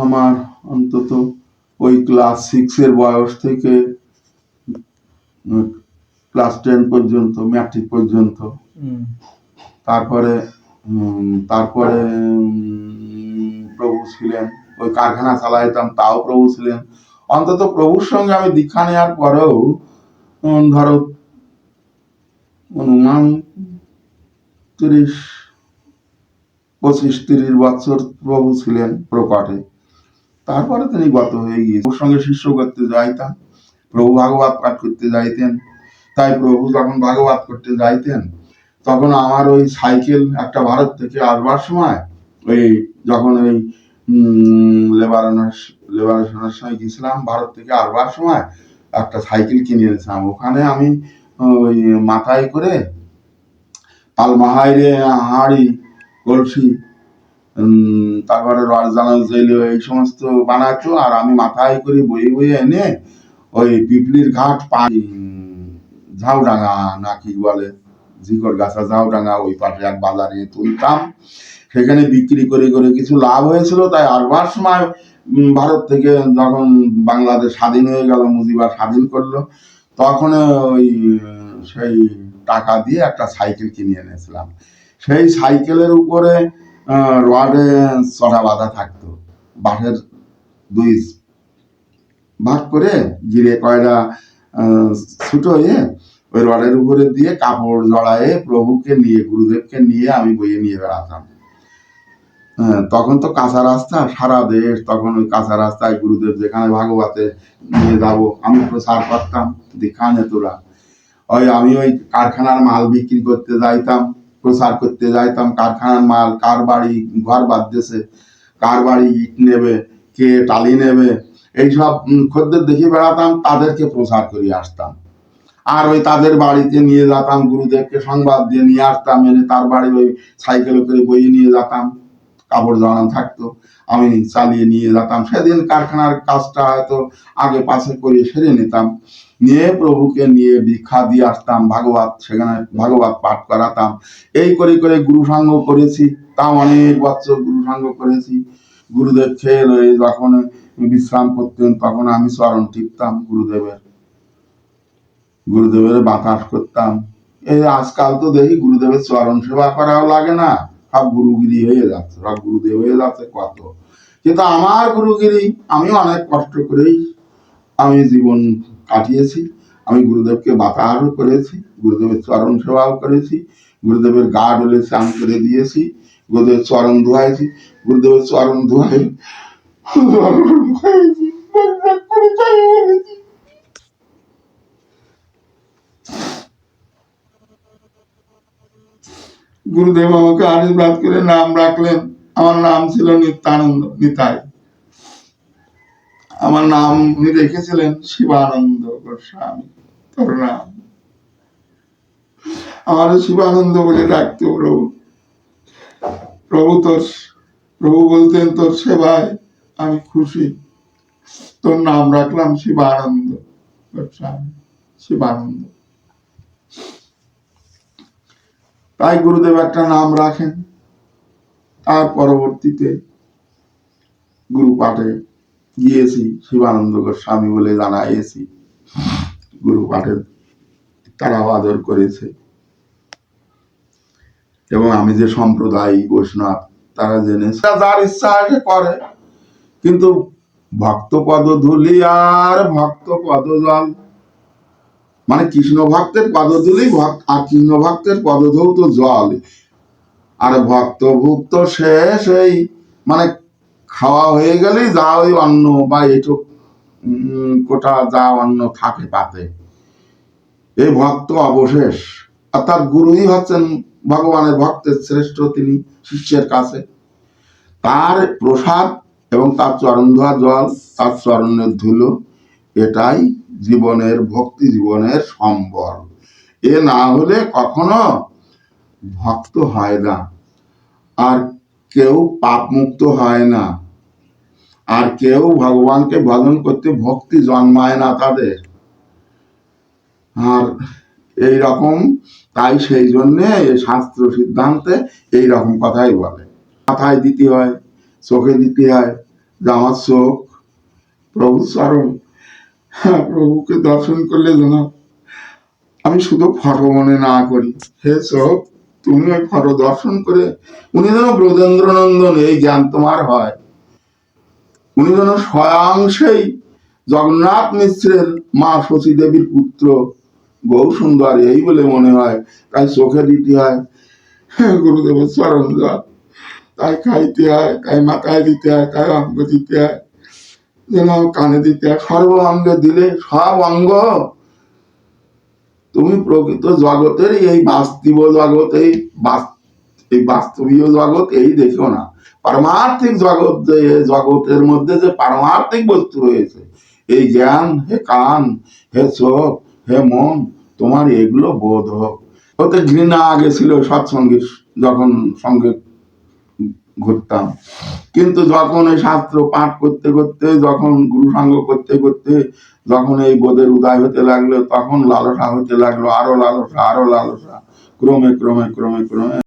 আমার অন্তত ওই ক্লাস সিক্সের বয়স থেকে ক্লাস টেন পর্যন্ত ম্যাট্রিক পর্যন্ত। তারপরে তারপরে প্রভু ছিলেন। ওই কারখানা চালাইতাম তাও প্রভু ছিলেন। অন্তত প্রভুর সঙ্গে আমি দীক্ষা নেওয়ার পরেও ধরো অনুমান তিরিশ পঁচিশ তিরিশ বছর প্রভু ছিলেন প্রকটে। তারপরে তিনি গত হয়ে গিয়েছেন। ওর সঙ্গে শিষ্য করতে যাইতাম প্রভু ভাগবত পাঠ করতে যাইতেন। তাই প্রভু যখন ভাগবত করতে যাইতেন, তখন আমার ওই সাইকেল একটা ভারত থেকে আসবার সময় ওই যখন ওই লেবারনের, লেবারেশনের সময় গেছিলাম ভারত থেকে আসবার সময় একটা সাইকেল কিনে এনেছিলাম। ওখানে আমি ওই মাথায় করে পালমাহাইরে হাঁড়ি, কলসি তারপরে রসদানা জেলে এই সমস্ত বানাতো আর আমি মাথায় করে বয়ে বয়ে এনে ওই পিপলির ঘাট পানি ঝাউডাঙ্গা, না কি বলে ঝিকর গাছা ঝাউডাঙ্গা, ওই পাশে এক বাজারে তুলতাম। সেখানে বিক্রি করে করে কিছু লাভ হয়েছিল, তাই আসবার সময় ভারত থেকে যখন বাংলাদেশ স্বাধীন হয়ে গেল মুজিবা স্বাধীন করল তখন ওই, সেই টাকা দিয়ে একটা সাইকেল কিনে এনেছিলাম। সেই সাইকেলের উপরে রডে চড়া বাঁধা থাকতো। বাঁশের দুই ভাগ করে গিরে কয়টা ছুটো হয়ে ওই রডের উপরে দিয়ে কাপড় জড়ায়ে প্রভুকে নিয়ে গুরুদেবকে নিয়ে আমি বইয়ে নিয়ে বেড়াতাম। হ্যাঁ, তখন তো কাঁচা রাস্তা সারা দেশ তখন ওই কাঁচা রাস্তায় গুরুদেব যেখানে ভাগবতে নিয়ে যাব আমি প্রচার করতাম দীক্ষা নেতরা ওই আমি ওই কারখানার মাল বিক্রি করতে যাইতাম। প্রচার করতে যাইতাম, কারখানার মাল, কার বাড়ি, ঘর বাদ বাঁধতেছে, কার বাড়ি ইট নেবে, কে টালি নেবে, এইসব খদ্দের দেখে বেড়াতাম, তাদেরকে প্রসার করে আসতাম। আর ওই তাদের বাড়িতে নিয়ে যেতাম, গুরুদেবকে সংবাদ দিয়ে নিয়ে আসতাম, এনে তার বাড়ি ওই সাইকেলে করে বইয়ে নিয়ে যেতাম। কাপড় জড়ানো থাকতো। আমি চালিয়ে নিয়ে যেতাম। সেদিন কারখানার কাজটা হয়তো আগে পাশে করে সেরে নিতাম। নিয়ে প্রভুকে নিয়ে দীক্ষা দিয়ে আসতাম, ভাগবত সেখানে ভাগবত পাঠ করাতাম। এই করে করে গুরু সঙ্গ করেছি। তাও অনেক বছর গুরু সঙ্গ করেছি। গুরুদেব খেয়ে লয়ে যখন বিশ্রাম করতেন, তখন আমি চরণ টিপতাম গুরুদেবের। গুরুদেবের বাতাস করতাম। এই আজকাল তো দেখি গুরুদেবের চরণ সেবা করাও লাগে না। সব গুরুগিরি হয়ে যাচ্ছে সব গুরুদেব হয়ে যাচ্ছে কত। কিন্তু আমার গুরুগিরি, আমি অনেক কষ্ট করেই আমি জীবন কাটিয়েছি, আমি গুরুদেবকে বাতাসও করেছি, গুরুদেবের চরণ সেবাও করেছি, গুরুদেবের গা ডলে স্নান করে দিয়েছি, গুরুদেবের চরণ ধোয়াইছি, গুরুদেবের চরণ ধোয়াই গুরুদেব আমাকে আশীর্বাদ করে নাম রাখলেন। আমার নাম ছিল নিত্যানন্দ নিতাই। আমার নাম উনি রেখেছিলেন শিবানন্দ গোস্বামী। তোর নাম। আমার শিবানন্দ বলে ডাকতো প্রভু। প্রভু তোর প্রভু বলতেন, তোর সেবায় আমি খুশি। তোর নাম রাখলাম শিবানন্দ গোস্বামী। শিবানন্দ। তাই গুরুদেব একটা নাম রাখেন। তার পরবর্তীতে গুরু পাঠে গিয়েছি, শিবানন্দ গোস্বামী বলে জানাইয়েছি। গুরু পাঠে তারাও আদর করেছে। এবং আমি যে সম্প্রদায় বৈষ্ণব, তারা জেনে যার ইচ্ছা সে করে। কিন্তু ভক্ত পদ ধুলি আর ভক্ত পদ জল মানে কৃষ্ণ ভক্তের পদধূলি, ভক্ত আর কৃষ্ণ ভক্তের পদধৌত জল। আর ভক্ত ভুক্ত শেষ এই মানে খাওয়া হয়ে গেলেই যা ওই অন্ন বা এটুক কোটা যা অন্ন থাকে পাতে এই ভক্ত অবশেষ। অর্থাৎ গুরুই হচ্ছেন ভগবানের ভক্তের শ্রেষ্ঠ তিনি শিষ্যের কাছে। তার প্রসাদ এবং তার চরণ ধোয়া জল, তার চরণের ধুলো, এটাই জীবনের, ভক্তি জীবনের সম্বল। এ না হলে কখনো ভক্ত হয় না। আর কেউ পাপ মুক্ত হয় না। আর কেউ ভগবানকে ভজন করতে ভক্তি জন্মায় না তাদের। আর এই রকম, তাই সেই জন্যে শাস্ত্র সিদ্ধান্তে এই রকম কথাই বলে। মাথায় দিতে হয়, চোখে দিতে হয় যে আমার চোখ প্রভু চরণ হ্যাঁ প্রভুকে দর্শন করলে যেন আমি শুধু ফটো মনে না করি। হে চোখ তুমি ওই ফটো দর্শন করে উনি যেন ব্রজেন্দ্র নন্দন এই জ্ঞান তোমার হয়। উনি যেন স্বয়ং সেই জগন্নাথ মিশ্রের মা শশী দেবীর পুত্র গৌ সুন্দর, এই বলে মনে হয়, তাই চোখে দিতে হয়। গুরুদেবের চরণ তাই খাইতে হয়, তাই মাথায় দিতে হয়, তাই অঙ্গ দিতে হয়। যেন কানে দিতে সর্ব দিলে সব অঙ্গ। তুমি প্রকৃত জগতের এই বাস্তব জগৎ, এই বাস্তবীয় জগৎ এই দেখো না। পারমার্থিক জগৎ যে জগতের মধ্যে যে পারমার্থিক বস্তু রয়েছে, এই জ্ঞান, হে কান, হে চোখ, হে মন, তোমার এগুলো বোধ হোক। ওতে ঘৃণা আগে ছিল সৎসঙ্গে, যখন সঙ্গে ঘুরতাম। কিন্তু যখন এই শাস্ত্র পাঠ করতে করতে, যখন গুরু সাঙ্গ করতে করতে, যখন এই বোধের উদয় হতে লাগল, তখন লালসা হতে লাগল, আরও লালসা আরও লালসা, ক্রমে ক্রমে ক্রমে ক্রমে।